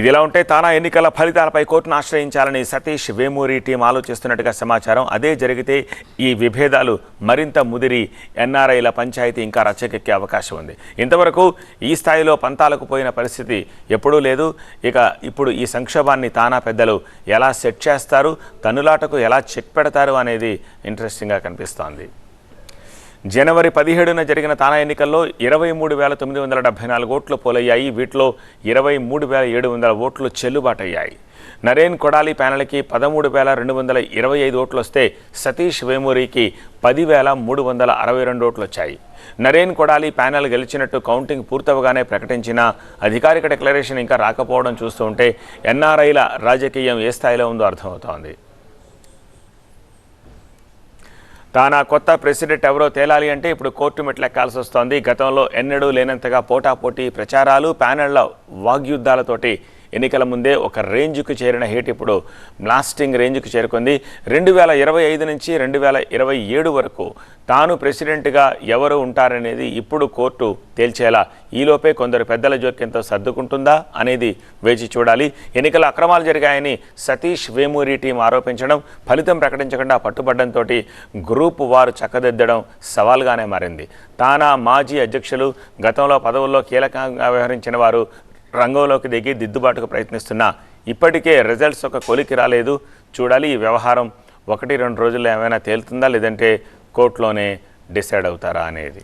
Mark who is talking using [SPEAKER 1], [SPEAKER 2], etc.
[SPEAKER 1] ఇదిలా ఉంటే తానా ఎన్నికల ఫలితాలపై కోర్టును ఆశ్రయించాలని సతీష్ వేమూరి టీం ఆలోచిస్తున్నట్టుగా సమాచారం. అదే జరిగితే ఈ విభేదాలు మరింత ముదిరి ఎన్ఆర్ఐల పంచాయతీ ఇంకా రచ్చకెక్కే అవకాశం ఉంది. ఇంతవరకు ఈ స్థాయిలో పంతాలకు పోయిన పరిస్థితి ఎప్పుడూ లేదు. ఇక ఇప్పుడు ఈ సంక్షోభాన్ని తానా పెద్దలు ఎలా సెట్ చేస్తారు? తన్నులాటకు ఎలా చెక్ పెడతారు అనేది ఇంట్రెస్టింగ్గా కనిపిస్తోంది. జనవరి పదిహేడున జరిగిన తానా ఎన్నికల్లో ఇరవై మూడు వేల తొమ్మిది వందల డెబ్బై నాలుగు ఓట్లు పోలయ్యాయి. వీటిలో ఇరవై మూడు వేల ఏడు వందల ఓట్లు చెల్లుబాటయ్యాయి. నరేన్ కొడాలి ప్యానెల్కి పదమూడు వేల రెండు వందల ఇరవై ఐదు ఓట్లు వస్తే సతీష్ వేమూరికి పదివేల మూడు వందల అరవై రెండు ఓట్లు వచ్చాయి. నరేన్ కొడాలి ప్యానెల్ గెలిచినట్టు కౌంటింగ్ పూర్తవగానే ప్రకటించిన అధికారిక డిక్లరేషన్ ఇంకా రాకపోవడం చూస్తూ ఉంటే ఎన్ఆర్ఐల రాజకీయం ఏ స్థాయిలో ఉందో అర్థమవుతోంది. తానా కొత్త ప్రెసిడెంట్ ఎవరో తేలాలి అంటే ఇప్పుడు కోర్టు మెట్లెక్కాల్సి వస్తోంది. గతంలో ఎన్నడూ లేనంతగా పోటాపోటీ ప్రచారాలు ప్యానెళ్ళ వాగ్యుద్ధాలతోటి ఎన్నికల ముందే ఒక రేంజ్కు చేరిన హేట్ ఇప్పుడు బ్లాస్టింగ్ రేంజ్కు చేరుకుంది. రెండు వేల ఇరవై ఐదు నుంచి రెండు వేల ఇరవై ఏడు వరకు తాను ప్రెసిడెంట్గా ఎవరు ఉంటారనేది ఇప్పుడు కోర్టు తేల్చేలా ఈలోపే కొందరు పెద్దల జోక్యంతో సర్దుకుంటుందా అనేది వేచి చూడాలి. ఎన్నికల అక్రమాలు జరిగాయని సతీష్ వేమూరి టీం ఆరోపించడం ఫలితం ప్రకటించకుండా పట్టుబడ్డంతో గ్రూప్ వారు చక్కదిద్దడం సవాల్గానే మారింది. తానా మాజీ అధ్యక్షులు గతంలో పదవుల్లో కీలకంగా వ్యవహరించిన వారు రంగంలోకి దిగి దిద్దుబాటుకు ప్రయత్నిస్తున్నా. ఇప్పటికే రిజల్ట్స్ ఒక కొలికి రాలేదు. చూడాలి ఈ వ్యవహారం. ఒకటి రెండు రోజుల్లో ఏమైనా తేలుతుందా? లేదంటే కోర్టులోనే డిసైడ్ అవుతారా అనేది.